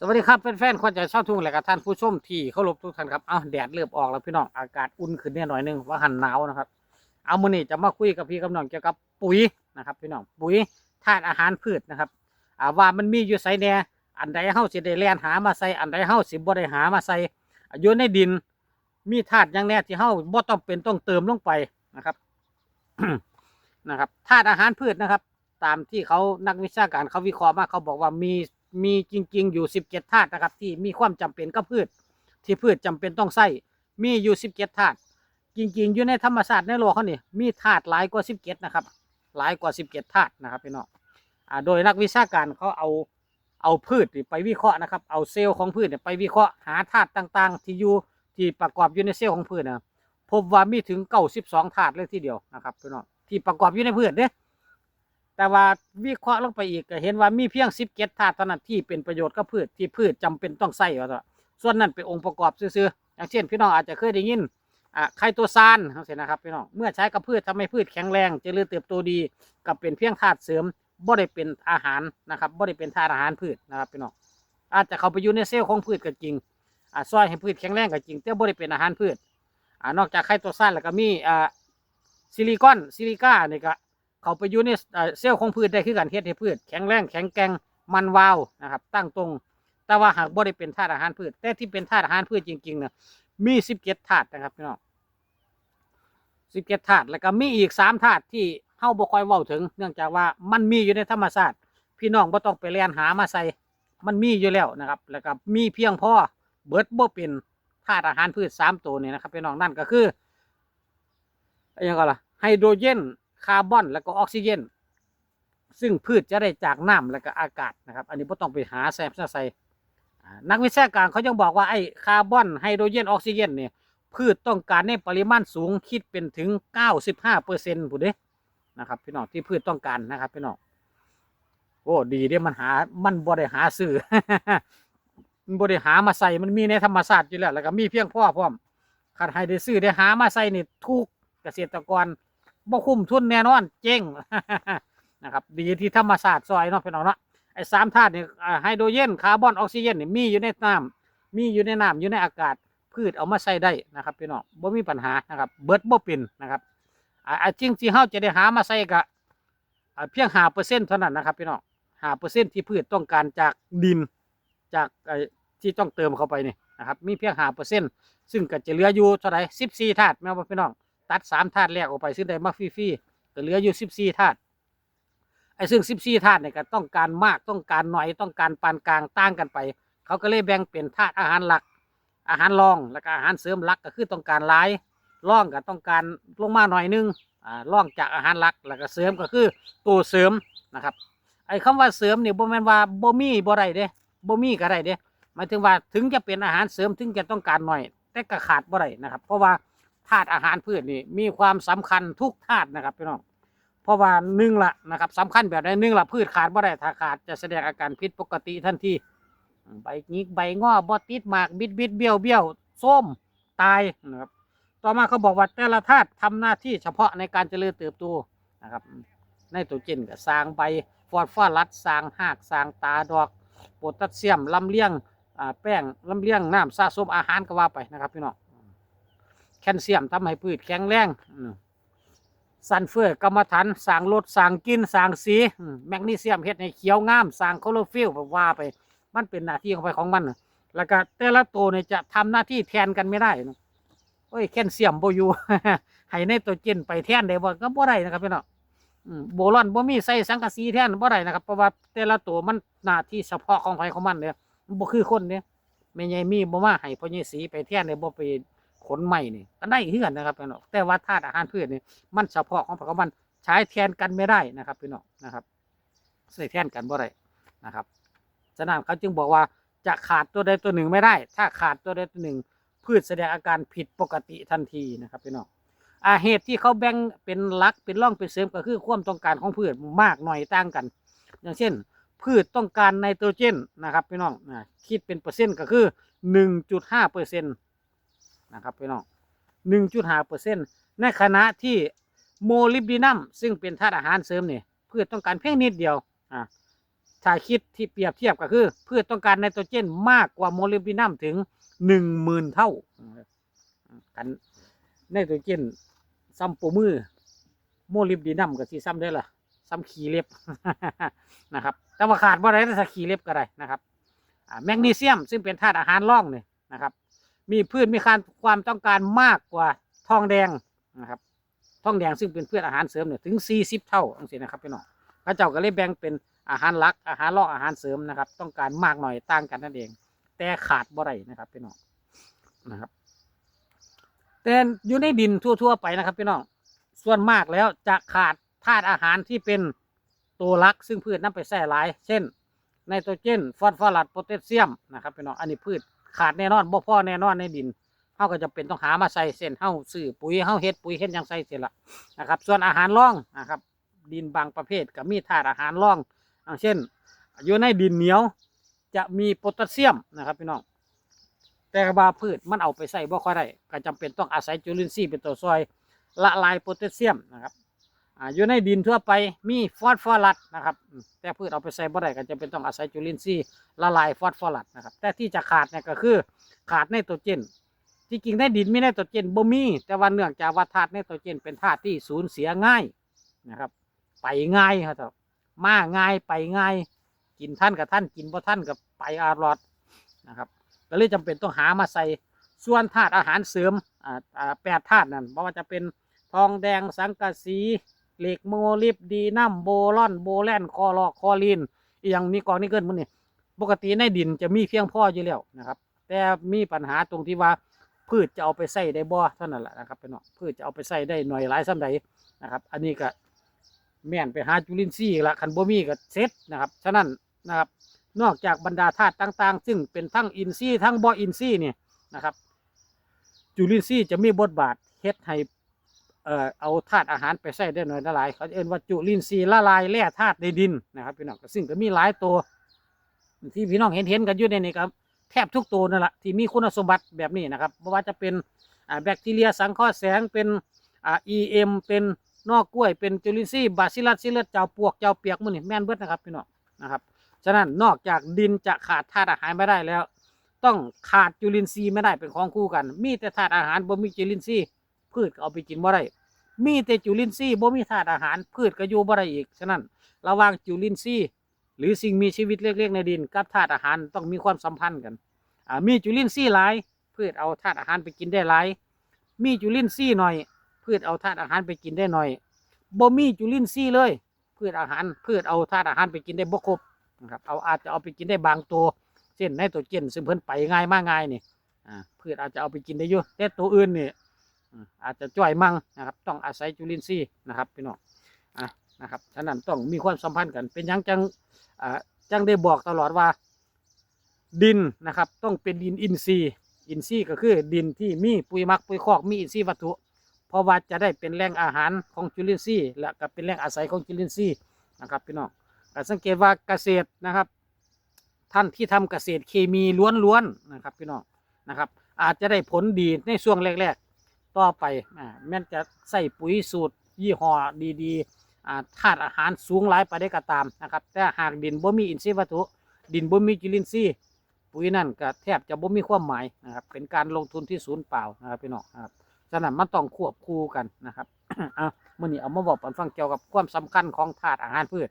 สวัสดีครับแฟนๆคนใจชอบทุ่งและกับท่านผู้ชมที่เคารพทุกท่านครับเอาแดดเริ่มออกแล้วพี่น้องอากาศอุ่นขึ้นเนี่ยหน่อยหนึงว่าหันหนาวนะครับ เอามือนี้จะมาคุยกับพี่กับน้องเกี่ยวกับปุ๋ยนะครับ พี่น้องปุ๋ยธาตุอาหารพืชนะครับอ่าว่ามันมีอยู่ไสแน่อันใดเฮาสิได้แล่นหามาใส่อันใดเฮาสิบ่ได้หามาใส่อ่าอยู่ในดิน มีธาตุยังแน่ที่เฮาบ่ต้องเป็นต้องเติมลงไปนะครับนะครับธาตุอาหารพืชนะครับ ตามที่เขานักวิชาการเขาวิเคราะห์มาเขาบอกว่ามี มีจริง ๆ อยู่สิบเจ็ดธาตุนะครับ ที่มีความจำเป็นกับพืช ที่พืชจำเป็นต้องใส่มีอยู่สิบเจ็ดธาตุจริง ๆ อยู่ในธรรมศาสตร์ในโลกเขานี่มีธาตุหลายกว่าสิบเจ็ดนะครับ หลายกว่าสิบเจ็ดธาตุนะครับพี่น้องอ่าโดยนักวิชาการเขาเอาเอาพืชไปวิเคราะห์นะครับ เอาเซลล์ของพืชไปวิเคราะห์หาธาตุต่างๆ ที่อยู่ที่ประกอบอยู่ในเซลล์ของพืชนะพบว่ามีถึงเก้าสิบสองธาตุเลยทีเดียวนะครับพี่น้องที่ประกอบอยู่ในพืชเนี่ย แต่ว่าวิเคราะห์ลงไปอีกก็เห็นว่ามีเพียงสิบเจ็ดธาตุเท่านั้นที่เป็นประโยชน์กับพืชที่พืชจำเป็นต้องใส่ว่าซั่นส่วนนั้นเป็นองค์ประกอบซื่อๆอย่างเช่นพี่น้องอาจจะเคยได้ยินอ่าไคโตซานทั้งสิ้นะครับพี่น้องเมื่อใช้กับพืชทำให้พืชแข็งแรงเจริญเติบโตดีกับเป็นเพียงธาตุเสริมบ่ได้เป็นอาหารนะครับบ่ได้เป็นธาตุอาหารพืชนะครับพี่น้องอาจจะเข้าไปอยู่ในเซลล์ของพืชก็จริงอ่าซอยให้พืชแข็งแรงก็จริงแต่บ่ได้เป็นอาหารพืชอ่านอกจากไคโตซานแล้วก็มีอ่าซิลิคอนซิลิก้านี่ก็ เขาไปอยู่ในเซลล์ของพืชได้คือการเฮ็ดให้พืชแข็งแรงแข็งแกร่งมันวาวนะครับ ตั้งตรง แต่ว่าหากบ่ได้เป็นธาตุอาหารพืช แต่ที่เป็นธาตุอาหารพืชจริงๆเนี่ยมีสิบเจ็ดธาตุนะครับพี่น้องสิบเจ็ดธาตุแล้วก็มีอีกสามธาตุที่เฮาบ่ค่อยเว้าถึง เนื่องจากว่ามันมีอยู่ในธรรมชาติพี่น้องบ่ต้องไปเรียนหามาใส่มันมีอยู่แล้วนะครับ แล้วก็มีเพียงพอเบิดบ่เป็นธาตุอาหารพืชสามตัวนี่นะครับพี่น้องนั่นก็คืออะไรอย่างก็ล่ะไฮโดรเจน คาร์บอนแล้วก็ออกซิเจนซึ่งพืชจะได้จากน้ำแล้วก็อากาศนะครับ อันนี้ไม่ต้องไปหาแซมใส่นักวิชาการเขายังบอกว่าไอ้คาร์บอนไฮโดรเจนออกซิเจนเนี่ยพืชต้องการในปริมาณสูงคิดเป็นถึง 95เปอร์เซ็นต์ผู้เด้นะครับพี่น้องที่พืชต้องการนะครับพี่น้องโอ้ดีเด้มันหามันบ่ได้หาซื้อมันบ่ได้หามาใส่มันมีในธรรมชาติอยู่แล้วแล้วก็มีเพียงพ่อพร้อมคันให้ได้ซื้อได้หามาใส่นี่ทุกเกษตรกร บ่คุ้มทุนแน่นอน เจ๊งนะครับดีที่ธรรมศาสตร์ซอยเนาะพี่น้องเนาะไอ้สามธาตุนี่ไฮโดรเจนคาร์บอนออกซิเจนนี่มีอยู่ในน้ำมีอยู่ในน้ำอยู่ในอากาศพืชเอามาใส่ได้นะครับพี่น้องบ่มีปัญหานะครับเบิดบ่เป็นนะครับอ่าอ่าจริงที่เฮาจะได้หามาใส่ก็อ่าเพียง5%เปอร์เซ็นต์เท่านั้นนะครับพี่น้อง5%เปอร์เซ็นต์ที่พืชต้องการจากดินจากไอ้ที่ต้องเติมเข้าไปนี่นะครับมีเพียง5%เปอร์เซ็นต์ซึ่งก็จะเหลืออยู่เท่าไหร่14ธาตุแม่บ่พี่น้อง ตัดสามธาตุแรกออกไปซึ่งได้มาฟรีๆก็เหลืออยู่สิบสี่ธาตุไอ้ซึ่งสิบสี่ธาตุเนี่ยก็ต้องการมากต้องการหน่อยต้องการปานกลางต่างกันไป เขาก็เลยแบ่งเป็นธาตุอาหารหลัก อาหารรองแล้วก็อาหารเสริมหลักก็คือต้องการหลายร่องก็ต้องการลงมาหน่อยนึงอ่าร่องจากอาหารหลักแล้วก็เสริมก็คือตัวเสริมนะครับไอ้คำว่าเสริมเนี่ยบ่แม่นว่าบ่มีบ่ได้เด้บ่มีก็ได้เด้หมายถึงว่าถึงจะเป็นอาหารเสริมถึงจะต้องการหน่อย แต่ก็ขาดบ่ได้นะครับ เพราะว่า ธาตุอาหารพืชนี่มีความสำคัญทุกธาตุนะครับพี่น้องเพราะว่าหนึ่งละนะครับสำคัญแบบใดหนึ่งละพืชขาดบ่ได้ถ้าขาดจะแสดงอาการผิดปกติทันทีใบงิกใบงอบ่ติดหมากบิดบิดเบี้ยวเบี้ยวส้มตายนะครับต่อมาเขาบอกว่าแต่ละธาตุทำหน้าที่เฉพาะในการเจริญเติบโตนะครับในตัวเจนก็สร้างใบฟอสฟอรัสสร้างหากสร้างตาดอกโพแทสเซียมลำเลียงแป้งลำเลียงน้ำสะสมอาหารก็ว่าไปนะครับพี่น้อง ลเซียมทำให้พืชแข็งแรงอืมซัลเฟอร์กรรมฐานสร้างรสสร้างกินสร้างสีแมกนีเซียมเฮ็ดให้เขียวงามสร้างโคลอโรฟิลว่าไป มันเป็นหน้าที่ของไปของมันแล้วก็แต่ละตัวเนี่ยจะทำหน้าที่แทนกันไม่ได้นะโอ้ยแคลเซียมโบอยู่ให้ในตัวเจนไปแทนได้บ่ก็บ่ได้นะครับพี่น้องอืมโบรอนบ่มีใส่สังกะสีแทนบ่ได้นะครับเพราะว่าแต่ละตัวมันหน้าที่เฉพาะของไผของมันเนี่ยมันบ่คือคนเนี่ยแม่ใหญ่มีบ่มาให้พ่อใหญ่สีไปแทนได้บ่ไป ขนใหม่นี่ก็ได้เฮือนนะครับพี่น้องแต่ว่าธาตุอาหารพืชนี่มันเฉพาะของของมันใช้แทนกันไม่ได้นะครับพี่น้องนะครับใส่แทนกันบ่ได้นะครับฉะนั้นเขาจึงบอกว่าจะขาดตัวใดตัวหนึ่งไม่ได้ ถ้าขาดตัวใดตัวหนึ่ง พืชแสดงอาการผิดปกติทันทีนะครับพี่น้องอาเหตุที่เขาแบ่งเป็นหลักเป็นร่องเป็นเสริมก็คือความต้องการของพืชมากหน่อยต่างกัน อย่างเช่น พืชต้องการไนโตรเจนนะครับพี่น้องนะคิดเป็นเปอร์เซ็นต์ก็คือหนึ่งจุดห้าเปอร์เซ็นต์ นะครับพี่น้องหนึ่งจุดห้าเปอร์เซ็นต์ในขณะที่โมลิบดีนัมซึ่งเป็นธาตุอาหารเสริมเนี่ยพืชต้องการเพียงนิดเดียวอ่าถ้าคิดที่เปรียบเทียบก็คือพืชต้องการไนโตรเจนมากกว่าโมลิบดินัมถึงหนึ่งหมื่นเท่ากันไนโตรเจนซ้ำปูมือโมลิบดินัมก็สิซ้ำได้ละซ้ำขีเล็บนะครับแต่ว่าขาดว่าไรถ้าขีเล็บก็ได้นะครับอ่าแมกนีเซียมซึ่งเป็นธาตุอาหารร่องเนี่ยนะครับ มีพืชมีการความต้องการมากกว่าทองแดงนะครับทองแดงซึ่งเป็นพืชอาหารเสริมเนี่ยถึง 40 เท่าจังซี่นะครับพี่น้องพระเจ้าก็เลยแบ่งเป็นอาหารหลักอาหารรองอาหารเสริมนะครับ ต้องการมากหน่อยต่างกันนั่นเอง แต่ขาดบ่ได้นะครับพี่น้องนะครับแต่อยู่ในดินทั่ว ๆ ไปนะครับพี่น้องส่วนมากแล้วจะขาดธาตุอาหารที่เป็นตัวหลักซึ่งพืชนำไปแส่หลาย เช่นไนโตรเจน ฟอสฟอรัสโพแทสเซียมนะครับพี่น้องอันนี้พืช ขาดแน่นอนบ่พ่อแน่นอนในดินเฮาก็จะเป็นต้องหามาใส่เส้นเฮาซื้อปุ๋ยเฮาเฮ็ดปุ๋ยเฮ็ดยังใส่เสร็จละนะครับ ส่วนอาหารร่องนะครับดินบางประเภทก็มีธาตุอาหารร่องอย่างเช่นอยู่ในดินเหนียวจะมีโพแทสเซียมนะครับพี่น้องแต่ว่าพืชมันเอาไปใส่บ่ค่อยได้ก็จำเป็นต้องอาศัยจุลินทรีย์เป็นตัวซอยละลายโพแทสเซียมนะครับ อ่าอยู่ในดินทั่วไปมีฟอสฟอรัสนะครับ แต่พืชเอาไปใส่บ่ได้ก็จำเป็นต้องอาศัยจุลินทรีย์ละลายฟอสฟอรัสนะครับ แต่ที่จะขาดเนี่ยก็คือขาดไนโตรเจน ที่จริงในดินไมีไนโตรเจนบ่มี แต่ว่าเนื่องจากว่าธาตุไนโตรเจนเป็นธาตุที่สูญเสียง่ายนะครับ ไปง่ายครับมาง่ายไปง่าย กินท่านกับท่านกินบ่ท่านกับไปอารอดนะครับก็เลยจำเป็นต้องหามาใส่ส่วนธาตุอาหารเสริมอ่าอ่าแปดธาตุนั่นเพราะว่าจะเป็นทองแดงสังกะสี เหล็กโมลิบดีนัมโบลอนโบแลนคอลอคอลินอหย่างนี้กองนี้เกินมันนี่ปกติในดินจะมีเพียงพออยู่แล้วนะครับ แต่มีปัญหาตรงที่ว่าพืชจะเอาไปใส่ได้บ่เท่านั้นแหละนะครับเป็นเนาพืชจะเอาไปใส่ได้หน่อยหลายส่ำใดนะครับ อันนี้ก็แม่นไปหาจุลินทรีย์ละคันบ่มีก็เซ็ตนะครับฉะนั้นนะครับนอกจากบรรดาธาตุต่าง ๆ ซึ่งเป็นทั้งอินทรีย์ทั้งบ่อินทรีย์เนี่ยนะครับ จุลินทรีย์จะมีบทบาทเฮ็ดให้ เอ่อเอาธาตุอาหารไปใส่ได้หน่อยละหลาย เขาจะเอิ้นว่าจุลินทรีย์ละลายแร่ธาตุในดินนะครับพี่น้องซึ่งก็มีหลายตัว ที่พี่น้องเห็นเห็นกันอยู่ในนี้ครับแทบทุกตัวนั่นแหละที่มีคุณสมบัติแบบนี้นะครับไม่ว่าจะเป็นแบคทีเรียสังเคราะห์แสงเป็นอ่า EM เป็นนอกกล้วยเป็นจุลินทรีย์บาซิลัสซิเลสเจ้าปวกเจ้าเปียกมือนี่แม่นเบิดนะครับพี่น้องนะครับฉะนั้นนอกจากดินจะขาดธาตุอาหารไม่ได้แล้ว ต้องขาดจุลินทรีย์ไม่ได้เป็นของคู่กัน มีแต่ธาตุอาหารบ่มีจุลินทรีย์พืชเอาไปกินบ่ได้ มีแต่จุลินทรีย์บ่มีธาตุอาหารพืชก็อยู่บ่ได้อีกฉะนั้นระหว่างจุลินทรีย์หรือสิ่งมีชีวิตเล็กๆในดินกับธาตุอาหารต้องมีความสัมพันธ์กันอ่ามีจุลินทรีย์หลาย พืชเอาธาตุอาหารไปกินได้หลาย มีจุลินทรีย์หน่อย พืชเอาธาตุอาหารไปกินได้หน่อยบ่มีจุลินทรีย์เลย พืชอาหาร พืชเอาธาตุอาหารไปกินได้บ่ครบนะครับเอาอาจจะเอาไปกินได้บางตัวเช่นในตัวเจนซึ่งเพิ่นไปง่ายมากง่ายนี่อ่าพืชอาจจะเอาไปกินได้อยู่แต่ตัวอื่นนี่ อาจจะจ่อยมั่งนะครับ ต้องอาศัยจุลินทรีย์นะครับพี่น้องอะนะครับฉะนั้นต้องมีความสัมพันธ์กัน เป็นยังจังอ่าจังได้บอกตลอดว่า ดินนะครับ ต้องเป็นดินอินทรีย์อินทรีย์ก็คือดินที่มีปุ๋ยมักปุ๋ยคอกมีอินทรีย์วัตถุ เพราะว่าจะได้เป็นแหล่งอาหารของจุลินทรีย์และก็เป็นแหล่งอาศัยของจุลินทรีย์นะครับพี่น้องก็สังเกตว่าเกษตรนะครับ ท่านที่ทำเกษตรเคมีล้วนๆนะครับพี่น้องนะครับ อาจจะได้ผลดีในช่วงแรก ๆ ต่อไปอ่าแม้จะใส่ปุ๋ยสูตรยี่ห้อดีๆอ่าธาตุอาหารสูงหลายไปได้ก็ตามนะครับแต่หากดินบ่มีอินทรีย์วัตถุ ดินบ่มีจุลินทรีย์ปุ๋ยนั่นก็แทบจะบ่มีความหมายนะครับเป็นการลงทุนที่ศูนย์เปล่านะครับพี่น้องนะครับฉะนั้นมันต้องควบคู่กันนะครับเอะมื่อนี้เอามาบอกปันฟังเกี่ยวกับความสำคัญของธาตุอาหารพืช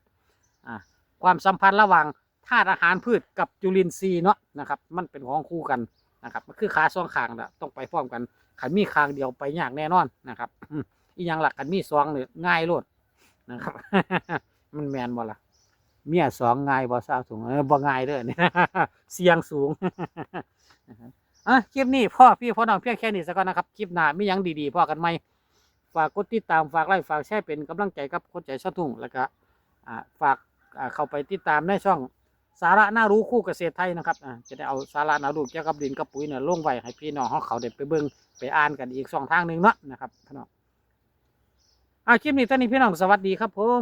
อ่าความสัมพันธ์ระหว่างธาตุอาหารพืชกับจุลินทรีย์เนาะนะครับ มันเป็นของคู่กันนะครับมันคือขาสองข้างนะต้องไปพร้อมกัน ขันมีข้างเดียวไปยากแน่นอนนะครับอีกอย่างหลักขันมีสองเนี่ยง่ายโลดนะครับ มันแมนบ่ละเมียสองง่ายบ่ทราบสูงเออบ่ง่ายเด้อเนี่ยเสียงสูงอะคลิปนี้พ่อพี่พ่อน้องเพียงแค่นี้สักก่อนนะครับคลิปหน้ามียังดีๆพ่อกันไหมฝากกดติดตามฝากไลค์ฝากแชร์เป็นกำลังใจกับคนใจชอบทุ่งแล้วก็อ่าฝากเข้าไปติดตามในช่อง สาระน่ารู้คู่เกษตรไทยนะครับอ่าจะได้เอาสาระน่ารู้เกี่ยวกับดินกับปุ๋ยเนี่ยลงไว้ให้พี่น้องเขาเขาเด้ไปเบิ่งไปอ่านกันอีกสองทางหนึ่งเนาะนะครับพี่น้องอ่าคลิปนี้ตอนนี้พี่น้องสวัสดีครับผม